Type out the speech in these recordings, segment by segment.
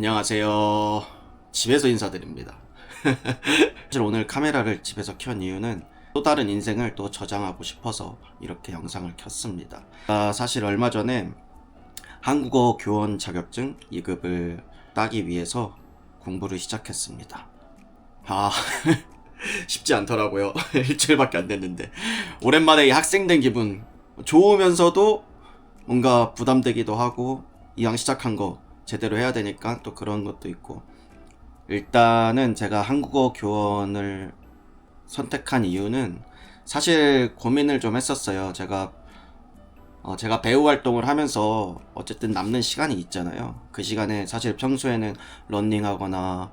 안녕하세요. 집에서 인사드립니다. 사실 오늘 카메라를 집에서 켠 이유는 또 다른 인생을 또 저장하고 싶어서 이렇게 영상을 켰습니다. 아, 사실 얼마 전에 한국어 교원 자격증 2급을 따기 위해서 공부를 시작했습니다. 아, 쉽지 않더라고요. 일주일밖에 안 됐는데. 오랜만에 이 학생 된 기분. 좋으면서도 뭔가 부담되기도 하고, 이왕 시작한 거 제대로 해야 되니까 또 그런 것도 있고. 일단은 제가 한국어 교원을 선택한 이유는 사실 고민을 좀 했었어요. 제가 어, 제가 배우 활동을 하면서 어쨌든 남는 시간이 있잖아요. 그 시간에 사실 평소에는 런닝하거나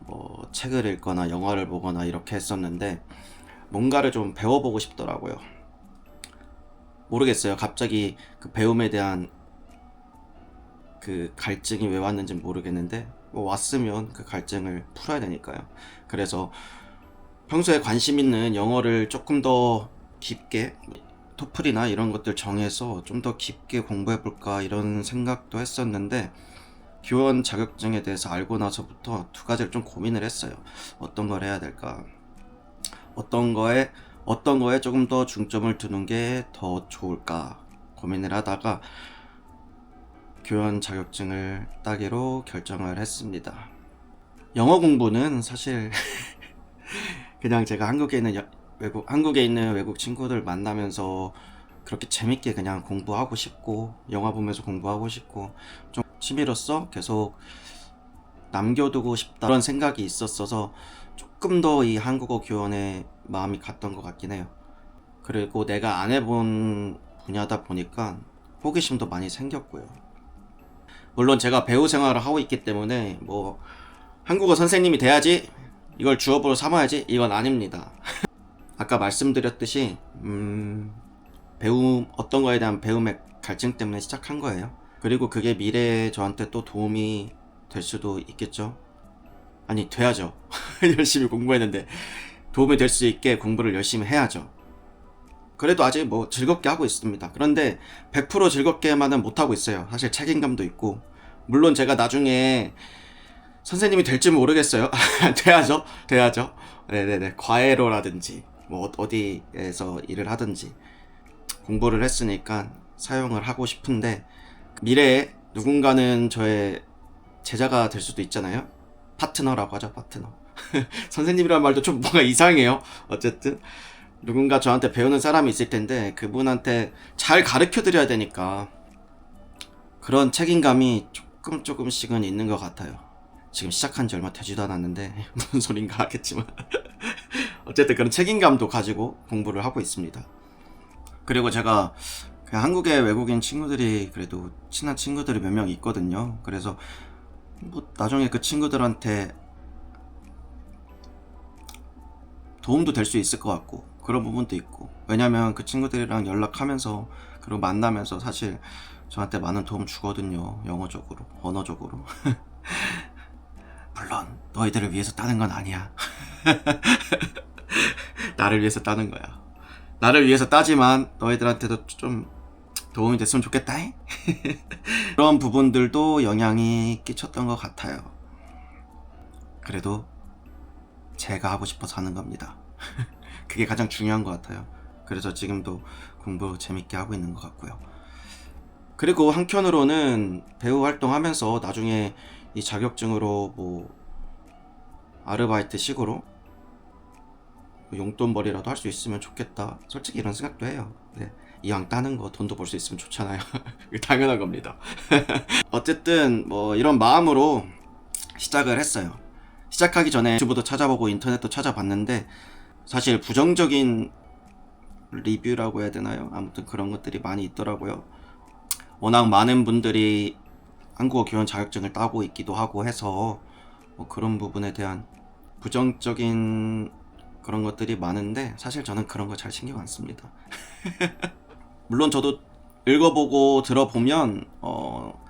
뭐 책을 읽거나 영화를 보거나 이렇게 했었는데 뭔가를 좀 배워보고 싶더라고요. 모르겠어요. 갑자기 그 배움에 대한 그 갈증이 왜 왔는지 모르겠는데 뭐 왔으면 그 갈증을 풀어야 되니까요. 그래서 평소에 관심 있는 영어를 조금 더 깊게 토플이나 이런 것들 정해서 좀 더 깊게 공부해 볼까 이런 생각도 했었는데 교원 자격증에 대해서 알고 나서부터 두 가지를 좀 고민을 했어요. 어떤 걸 해야 될까? 어떤 거에 어떤 거에 조금 더 중점을 두는 게 더 좋을까 고민을 하다가 교원 자격증을 따기로 결정을 했습니다. 영어 공부는 사실 그냥 제가 한국에 있는 여- 외국 한국에 있는 외국 친구들 만나면서 그렇게 재밌게 그냥 공부하고 싶고 영화 보면서 공부하고 싶고 좀 취미로서 계속 남겨두고 싶다 그런 생각이 있었어서 조금 더 이 한국어 교원에 마음이 갔던 것 같긴 해요. 그리고 내가 안 해본 분야다 보니까 호기심도 많이 생겼고요. 물론 제가 배우 생활을 하고 있기 때문에 뭐 한국어 선생님이 돼야지 이걸 주업으로 삼아야지 이건 아닙니다. 아까 말씀드렸듯이 음, 배움 어떤 거에 대한 배움의 갈증 때문에 시작한 거예요. 그리고 그게 미래에 저한테 또 도움이 될 수도 있겠죠. 아니 돼야죠. 열심히 공부했는데 도움이 될 수 있게 공부를 열심히 해야죠. 그래도 아직 뭐 즐겁게 하고 있습니다. 그런데 100% 즐겁게만은 못 하고 있어요. 사실 책임감도 있고 물론 제가 나중에 선생님이 될지 모르겠어요. 돼야죠. 돼야죠. 네네네. 과외로라든지 뭐 어- 어디에서 일을 하든지 공부를 했으니까 사용을 하고 싶은데 미래에 누군가는 저의 제자가 될 수도 있잖아요. 파트너라고 하죠. 파트너. 선생님이란 말도 좀 뭔가 이상해요. 어쨌든 누군가 저한테 배우는 사람이 있을 텐데 그분한테 잘 가르쳐 드려야 되니까 그런 책임감이 조금 조금씩은 있는 것 같아요. 지금 시작한 지 얼마 되지도 않았는데 무슨 소린가 하겠지만 어쨌든 그런 책임감도 가지고 공부를 하고 있습니다. 그리고 제가 그 한국의 외국인 친구들이 그래도 친한 친구들이 몇 명 있거든요. 그래서 뭐 나중에 그 친구들한테 도움도 될 수 있을 것 같고 그런 부분도 있고 왜냐면 그 친구들이랑 연락하면서 그리고 만나면서 사실 저한테 많은 도움 주거든요 영어적으로 언어적으로 물론 너희들을 위해서 따는 건 아니야 나를 위해서 따는 거야 나를 위해서 따지만 너희들한테도 좀 도움이 됐으면 좋겠다 그런 부분들도 영향이 끼쳤던 것 같아요 그래도 제가 하고 싶어서 하는 겁니다. 그게 가장 중요한 것 같아요. 그래서 지금도 공부 재밌게 하고 있는 것 같고요. 그리고 한편으로는 배우 활동하면서 나중에 이 자격증으로 뭐 아르바이트 식으로 용돈벌이라도 할 수 있으면 좋겠다. 솔직히 이런 생각도 해요. 네. 이왕 따는 거 돈도 벌 수 있으면 좋잖아요. 당연한 겁니다. 어쨌든 뭐 이런 마음으로 시작을 했어요. 시작하기 전에 유튜브도 찾아보고 인터넷도 찾아봤는데 사실 부정적인 리뷰라고 해야 되나요? 아무튼 그런 것들이 많이 있더라고요. 워낙 많은 분들이 한국어 교원 자격증을 따고 있기도 하고 해서 뭐 그런 부분에 대한 부정적인 그런 것들이 많은데 사실 저는 그런 거 잘 신경 안 씁니다. 물론 저도 읽어보고 들어보면 어,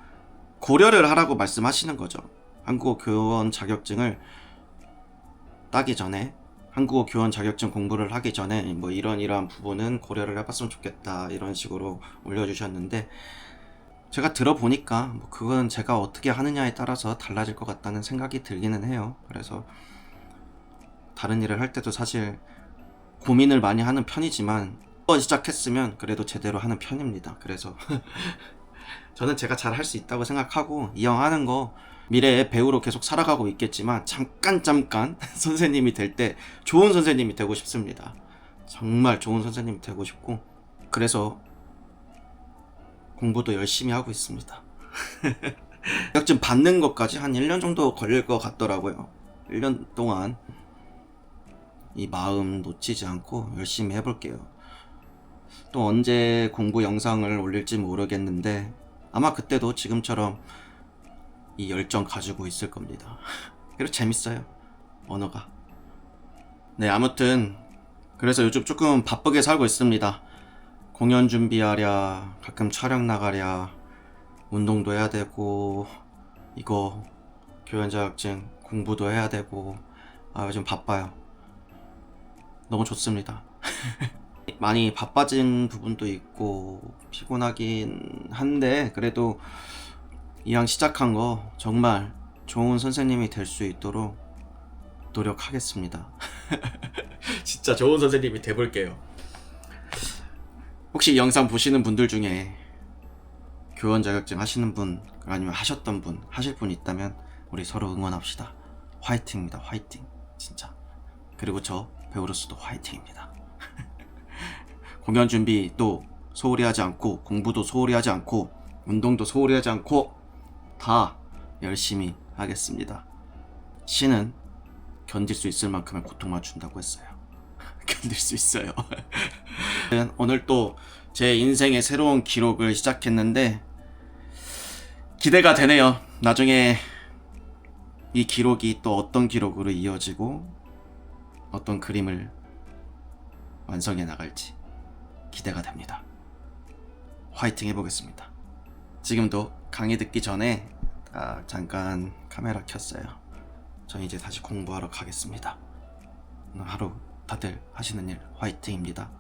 고려를 하라고 말씀하시는 거죠. 한국어 교원 자격증을 따기 전에 한국어 교원 자격증 공부를 하기 전에 뭐 이런 이러한 부분은 고려를 해봤으면 좋겠다 이런 식으로 올려주셨는데 제가 들어보니까 뭐 그건 제가 어떻게 하느냐에 따라서 달라질 것 같다는 생각이 들기는 해요. 그래서 다른 일을 할 때도 사실 고민을 많이 하는 편이지만 한번 시작했으면 그래도 제대로 하는 편입니다. 그래서 저는 제가 잘 할 수 있다고 생각하고 이왕 하는 거 미래에 배우로 계속 살아가고 있겠지만 잠깐 잠깐 선생님이 될 때 좋은 선생님이 되고 싶습니다. 정말 좋은 선생님이 되고 싶고 그래서 공부도 열심히 하고 있습니다. 자격증 받는 것까지 한 1년 정도 걸릴 것 같더라고요. 1년 동안 이 마음 놓치지 않고 열심히 해볼게요. 또 언제 공부 영상을 올릴지 모르겠는데 아마 그때도 지금처럼 이 열정 가지고 있을 겁니다. 그리고 재밌어요. 언어가. 네, 아무튼 그래서 요즘 조금 바쁘게 살고 있습니다. 공연 준비하랴, 가끔 촬영 나가랴, 운동도 해야 되고, 이거 교연 자격증 공부도 해야 되고, 아, 요즘 바빠요. 너무 좋습니다. 많이 바빠진 부분도 있고, 피곤하긴 한데, 그래도 이왕 시작한 거 정말 좋은 선생님이 될 수 있도록 노력하겠습니다. 진짜 좋은 선생님이 돼볼게요. 혹시 이 영상 보시는 분들 중에 교원 자격증 하시는 분 아니면 하셨던 분 하실 분 있다면 우리 서로 응원합시다. 화이팅입니다. 화이팅. 진짜. 그리고 저 배우로서도 화이팅입니다. 공연 준비 또 소홀히 하지 않고 공부도 소홀히 하지 않고 운동도 소홀히 하지 않고 다 열심히 하겠습니다. 신은 견딜 수 있을 만큼의 고통만 준다고 했어요. 견딜 수 있어요. 오늘 또 제 인생의 새로운 기록을 시작했는데 기대가 되네요. 나중에 이 기록이 또 어떤 기록으로 이어지고 어떤 그림을 완성해 나갈지 기대가 됩니다. 화이팅 해보겠습니다. 지금도 강의 듣기 전에 딱 잠깐 카메라 켰어요. 저 이제 다시 공부하러 가겠습니다. 하루 다들 하시는 일 화이팅입니다.